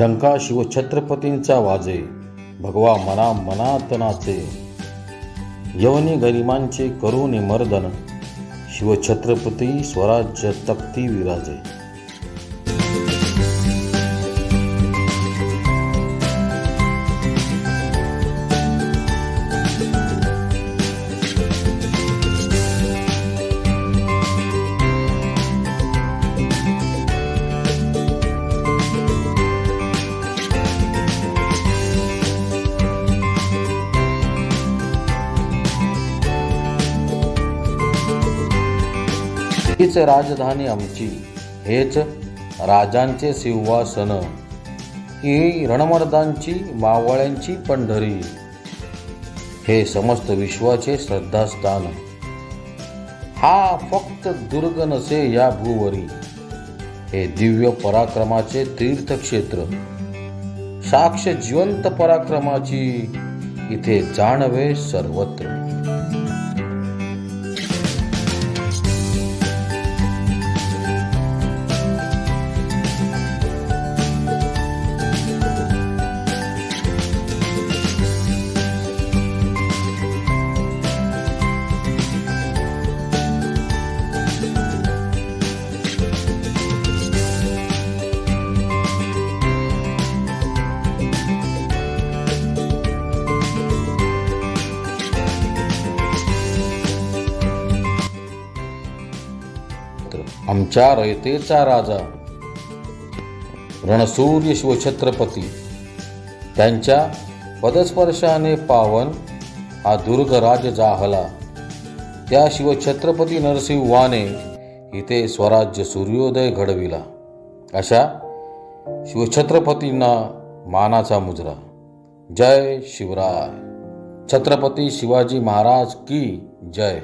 डंका शिवछत्रपतींचा वाजे. भगवा मना मनातनाचे यवनी गरिमांचे करुणे मर्दन. शिवछत्रपती स्वराज्य तक्ती विराजे. हीच राजधानी आमची. हेच राजांचे सिंहासन. ही रणमर्दांची मावळ्यांची पंढरी. हे समस्त विश्वाचे श्रद्धास्थान. हा फक्त दुर्ग नसे या भूवरी. हे दिव्य पराक्रमाचे तीर्थक्षेत्र. साक्ष जिवंत पराक्रमाची इथे जाणवे सर्वत्र. आमच्या रयतेचा राजा. रणसूर्य शिवछत्रपती. त्यांच्या पदस्पर्शाने पावन हा दुर्ग राज जाहला. त्या शिवछत्रपती नरसिंहवाने इथे स्वराज्य सूर्योदय घडविला. अशा शिवछत्रपतींना मानाचा मुजरा. जय शिवराय. छत्रपती शिवाजी महाराज की जय.